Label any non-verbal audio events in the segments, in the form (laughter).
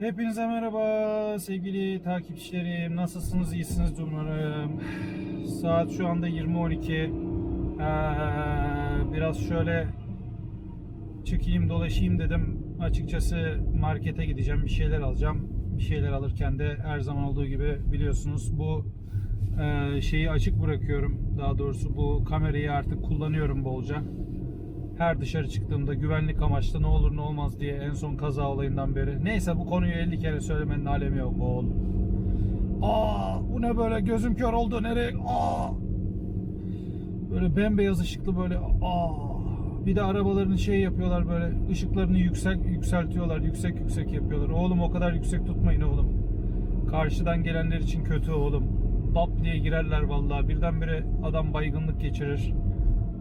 Hepinize merhaba sevgili takipçilerim. Nasılsınız? İyisiniz umarım. Saat şu anda 20.12. Ee, biraz şöyle çıkayım dolaşayım dedim. Açıkçası markete gideceğim. Bir şeyler alacağım. Bir şeyler alırken de her zaman olduğu gibi biliyorsunuz bu e, şeyi açık bırakıyorum. Daha doğrusu bu kamerayı artık kullanıyorum bolca her dışarı çıktığımda güvenlik amaçlı ne olur ne olmaz diye en son kaza olayından beri. Neyse bu konuyu 50 kere söylemenin alemi yok oğlum. Aa bu ne böyle gözüm kör oldu nereye? Aa böyle bembeyaz ışıklı böyle aa bir de arabaların şey yapıyorlar böyle ışıklarını yüksek yükseltiyorlar yüksek yüksek yapıyorlar. Oğlum o kadar yüksek tutmayın oğlum. Karşıdan gelenler için kötü oğlum. Bap diye girerler vallahi. Birdenbire adam baygınlık geçirir.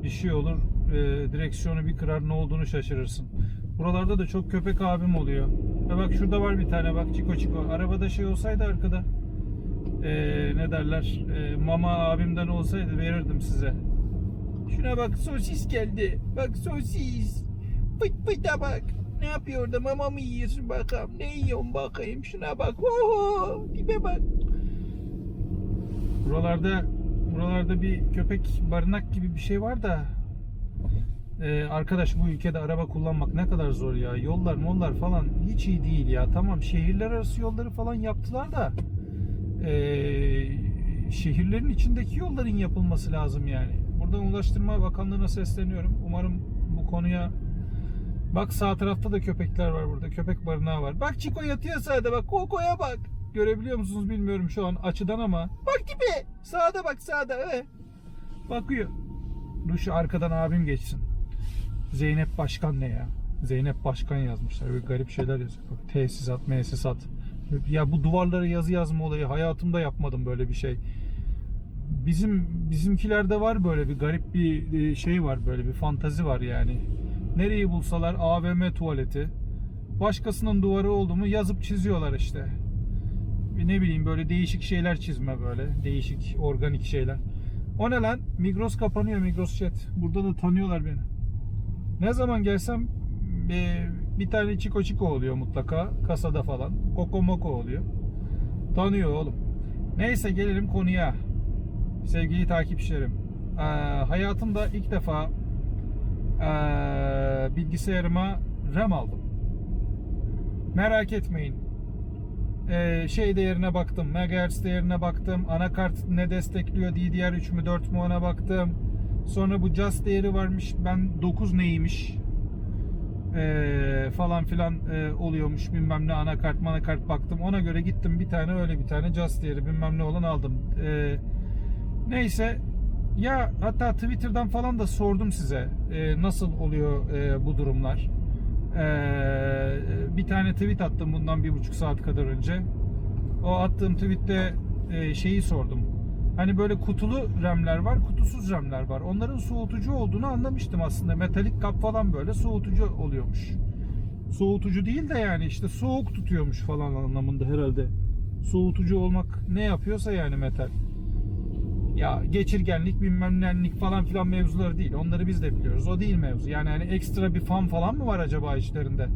Bir şey olur. E, direksiyonu bir kırar ne olduğunu şaşırırsın. Buralarda da çok köpek abim oluyor. Ve bak şurada var bir tane bak çiko çiko. Arabada şey olsaydı arkada. e, ne derler? E, mama abimden olsaydı verirdim size. Şuna bak sosis geldi. Bak sosis. Pıt pıta bak. Ne yapıyor orada mama mı yiyorsun bakalım. Ne yiyorsun bakayım şuna bak. Oho tipe bak. Buralarda buralarda bir köpek barınak gibi bir şey var da Ee, arkadaş bu ülkede araba kullanmak ne kadar zor ya. Yollar mollar falan hiç iyi değil ya. Tamam şehirler arası yolları falan yaptılar da ee, şehirlerin içindeki yolların yapılması lazım yani. Buradan Ulaştırma Bakanlığı'na sesleniyorum. Umarım bu konuya Bak sağ tarafta da köpekler var burada. Köpek barınağı var. Bak Çiko yatıyor sağda bak. Koko'ya bak. Görebiliyor musunuz bilmiyorum şu an açıdan ama. Bak tipi. Sağda bak sağda. Evet. Bakıyor. Dur şu arkadan abim geçsin. Zeynep Başkan ne ya? Zeynep Başkan yazmışlar. Böyle garip şeyler yazıyor. Tesisat, mesisat. Ya bu duvarlara yazı yazma olayı hayatımda yapmadım böyle bir şey. Bizim bizimkilerde var böyle bir garip bir e, şey var böyle bir fantazi var yani. Nereyi bulsalar AVM tuvaleti. Başkasının duvarı oldu mu yazıp çiziyorlar işte. Ne bileyim böyle değişik şeyler çizme böyle. Değişik organik şeyler. O ne lan? Migros kapanıyor Migros chat. Burada da tanıyorlar beni. Ne zaman gelsem e, bir tane Çiko Çiko oluyor mutlaka. Kasada falan. Koko Moko oluyor. Tanıyor oğlum. Neyse gelelim konuya. Sevgili takipçilerim. Ee, hayatımda ilk defa ee, bilgisayarıma RAM aldım. Merak etmeyin. Ee, şey değerine baktım. Megahertz değerine baktım. Anakart ne destekliyor? DDR3 mü 4 mü ona baktım. Sonra bu JAS değeri varmış. Ben 9 neymiş? Ee, falan filan e, oluyormuş bilmem ne anakart manakart baktım ona göre gittim bir tane öyle bir tane JAS değeri bilmem ne olan aldım Ee, neyse ya hatta Twitter'dan falan da sordum size e, nasıl oluyor e, bu durumlar. E, bir tane tweet attım bundan bir buçuk saat kadar önce. O attığım tweette e, şeyi sordum. Hani böyle kutulu RAM'ler var, kutusuz RAM'ler var. Onların soğutucu olduğunu anlamıştım aslında. Metalik kap falan böyle soğutucu oluyormuş. Soğutucu değil de yani işte soğuk tutuyormuş falan anlamında herhalde. Soğutucu olmak ne yapıyorsa yani metal ya geçirgenlik bilmem nelik falan filan mevzuları değil. Onları biz de biliyoruz. O değil mevzu. Yani hani ekstra bir fan falan mı var acaba içlerinde?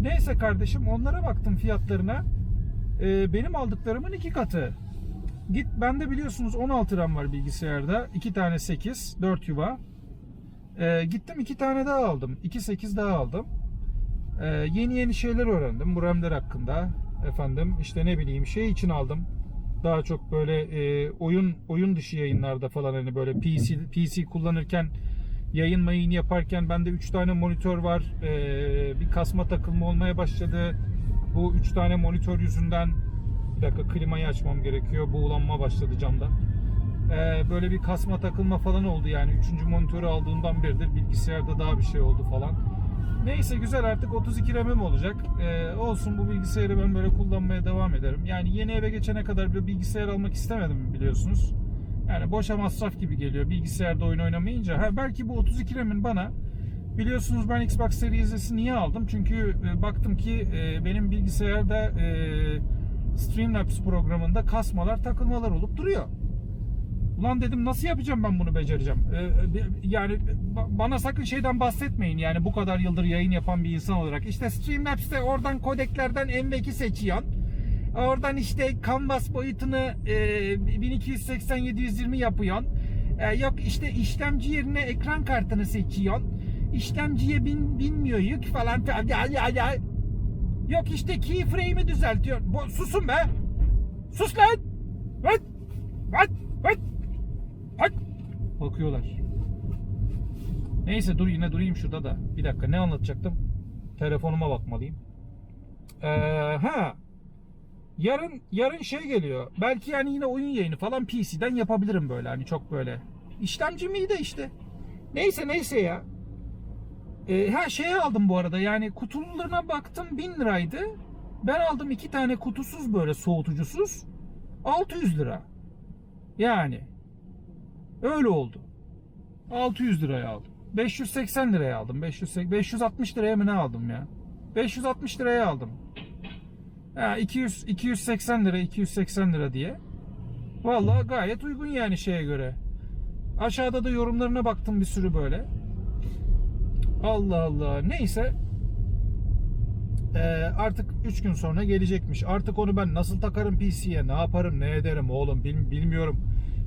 Neyse kardeşim onlara baktım fiyatlarına. Ee, benim aldıklarımın iki katı. Git bende biliyorsunuz 16 RAM var bilgisayarda. 2 tane 8, 4 yuva. Ee, gittim iki tane daha aldım. 2 8 daha aldım. Ee, yeni yeni şeyler öğrendim bu RAM'ler hakkında. Efendim işte ne bileyim şey için aldım daha çok böyle e, oyun oyun dışı yayınlarda falan hani böyle PC PC kullanırken yayın mayın yaparken bende 3 tane monitör var. E, bir kasma takılma olmaya başladı. Bu 3 tane monitör yüzünden bir dakika klimayı açmam gerekiyor. Buğulanma başladı camda. E, böyle bir kasma takılma falan oldu yani. 3. monitörü aldığımdan beridir bilgisayarda daha bir şey oldu falan. Neyse güzel artık 32 RAM'im olacak. Ee, olsun bu bilgisayarı ben böyle kullanmaya devam ederim. Yani yeni eve geçene kadar bir bilgisayar almak istemedim biliyorsunuz. Yani boşa masraf gibi geliyor bilgisayarda oyun oynamayınca. Ha, belki bu 32 RAM'in bana biliyorsunuz ben Xbox Series S'i niye aldım? Çünkü e, baktım ki e, benim bilgisayarda e, Streamlabs programında kasmalar takılmalar olup duruyor. Ulan dedim nasıl yapacağım ben bunu becereceğim? Ee, bi- yani ba- bana sakın şeyden bahsetmeyin yani bu kadar yıldır yayın yapan bir insan olarak. İşte Streamlabs'te oradan kodeklerden MV2 seçiyorsun. Oradan işte canvas boyutunu e, 1280 720 yapıyorsun. E, yok işte işlemci yerine ekran kartını seçiyorsun. İşlemciye bin, binmiyor yük falan. Ya, ya, ya. Yok işte keyframe'i düzeltiyor. Bu, susun be. Sus lan. What? What? What? What? Bakıyorlar. Neyse dur yine durayım şurada da. Bir dakika ne anlatacaktım? Telefonuma bakmalıyım. Ee, ha. Yarın yarın şey geliyor. Belki yani yine oyun yayını falan PC'den yapabilirim böyle hani çok böyle. İşlemci miydi işte. Neyse neyse ya. Ee, ha şey aldım bu arada yani kutularına baktım 1000 liraydı. Ben aldım iki tane kutusuz böyle soğutucusuz. 600 lira. Yani. Öyle oldu. 600 liraya aldım. 580 liraya aldım. 500, 560 liraya mı ne aldım ya? 560 liraya aldım. Ha, 200 280 lira 280 lira diye. Vallahi gayet uygun yani şeye göre. Aşağıda da yorumlarına baktım bir sürü böyle. Allah Allah. Neyse. Ee, artık 3 gün sonra gelecekmiş. Artık onu ben nasıl takarım PC'ye, ne yaparım, ne ederim oğlum bil- bilmiyorum.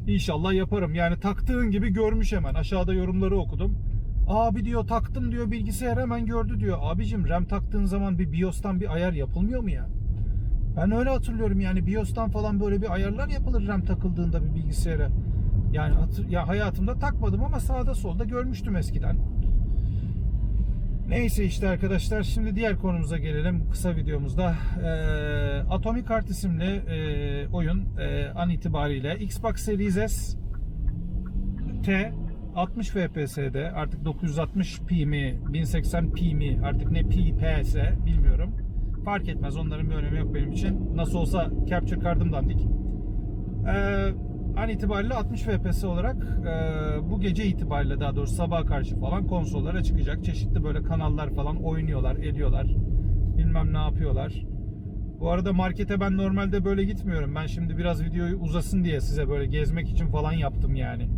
İnşallah yaparım. Yani taktığın gibi görmüş hemen. Aşağıda yorumları okudum. Abi diyor taktım diyor bilgisayar hemen gördü diyor. Abicim RAM taktığın zaman bir BIOS'tan bir ayar yapılmıyor mu ya? Ben öyle hatırlıyorum yani BIOS'tan falan böyle bir ayarlar yapılır RAM takıldığında bir bilgisayara. Yani hatır, ya hayatımda takmadım ama sağda solda görmüştüm eskiden. Neyse işte arkadaşlar şimdi diğer konumuza gelelim kısa videomuzda. Ee, Atomic Heart isimli e, oyun e, an itibariyle Xbox Series S T 60 FPS'de artık 960p mi 1080p mi artık ne PS bilmiyorum. Fark etmez onların bir önemi yok benim için. Nasıl olsa capture kartım dandik. Ee, an itibariyle 60 FPS olarak e, bu gece itibariyle daha doğrusu sabaha karşı falan konsollara çıkacak. Çeşitli böyle kanallar falan oynuyorlar, ediyorlar. Bilmem ne yapıyorlar. Bu arada markete ben normalde böyle gitmiyorum. Ben şimdi biraz videoyu uzasın diye size böyle gezmek için falan yaptım yani.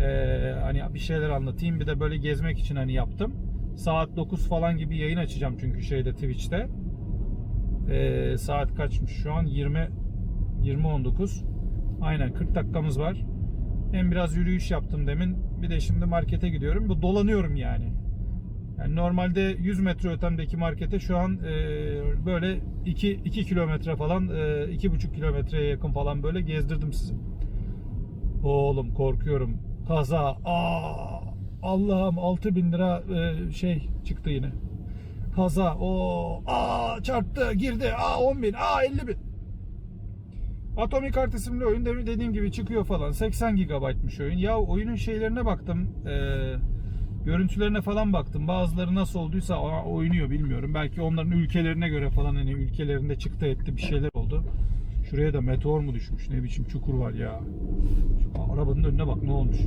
Ee, hani bir şeyler anlatayım bir de böyle gezmek için hani yaptım. Saat 9 falan gibi yayın açacağım çünkü şeyde Twitch'te. Ee, saat kaçmış şu an 20 20.19 Aynen 40 dakikamız var. Hem biraz yürüyüş yaptım demin. Bir de şimdi markete gidiyorum. Bu dolanıyorum yani. Yani normalde 100 metre ötemdeki markete şu an e, böyle 2 2 kilometre falan e, 2,5 kilometreye yakın falan böyle gezdirdim sizi. Oğlum korkuyorum. Kaza. Aa, Allah'ım 6000 lira e, şey çıktı yine. Kaza. O aa çarptı, girdi. Aa 10 bin. Aa 50 bin. Atomic Heart isimli oyun dediğim gibi çıkıyor falan. 80 GB'mış oyun. Ya oyunun şeylerine baktım. E, görüntülerine falan baktım. Bazıları nasıl olduysa oynuyor bilmiyorum. Belki onların ülkelerine göre falan hani ülkelerinde çıktı etti bir şeyler oldu. Şuraya da meteor mu düşmüş? Ne biçim çukur var ya. Şu arabanın önüne bak ne olmuş.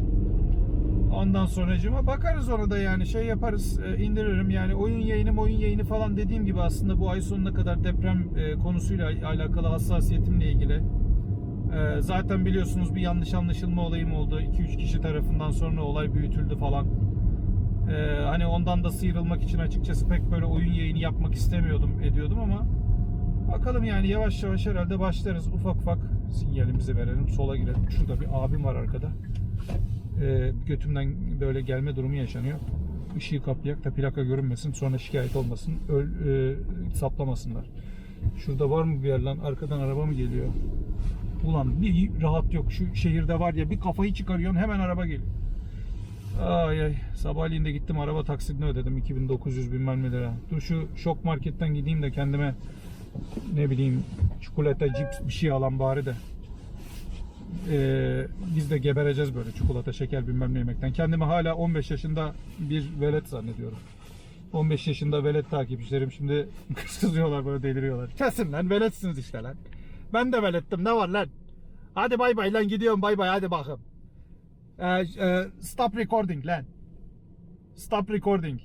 Ondan sonracıma bakarız ona da yani şey yaparız e, indiririm yani oyun yayını oyun yayını falan dediğim gibi aslında bu ay sonuna kadar deprem e, konusuyla alakalı hassasiyetimle ilgili e, zaten biliyorsunuz bir yanlış anlaşılma olayım oldu 2-3 kişi tarafından sonra olay büyütüldü falan E, hani ondan da sıyrılmak için açıkçası pek böyle oyun yayını yapmak istemiyordum ediyordum ama bakalım yani yavaş yavaş herhalde başlarız ufak ufak sinyalimizi verelim sola girelim şurada bir abim var arkada e, götümden böyle gelme durumu yaşanıyor. Işığı kapayak da plaka görünmesin sonra şikayet olmasın öl, e, saplamasınlar. Şurada var mı bir yer lan arkadan araba mı geliyor? Ulan bir rahat yok şu şehirde var ya bir kafayı çıkarıyorsun hemen araba geliyor. Ay ay sabahleyin de gittim araba taksidini ödedim 2900 bilmem ne lira. Dur şu şok marketten gideyim de kendime ne bileyim çikolata cips bir şey alan bari de ee, biz de gebereceğiz böyle çikolata, şeker bilmem ne yemekten. Kendimi hala 15 yaşında bir velet zannediyorum. 15 yaşında velet takipçilerim şimdi (laughs) kızıyorlar böyle deliriyorlar. Kesin lan veletsiniz işte lan. Ben de velettim ne var lan? Hadi bay bay lan gidiyorum bay bay hadi bakın. Ee, e, stop recording lan. Stop recording.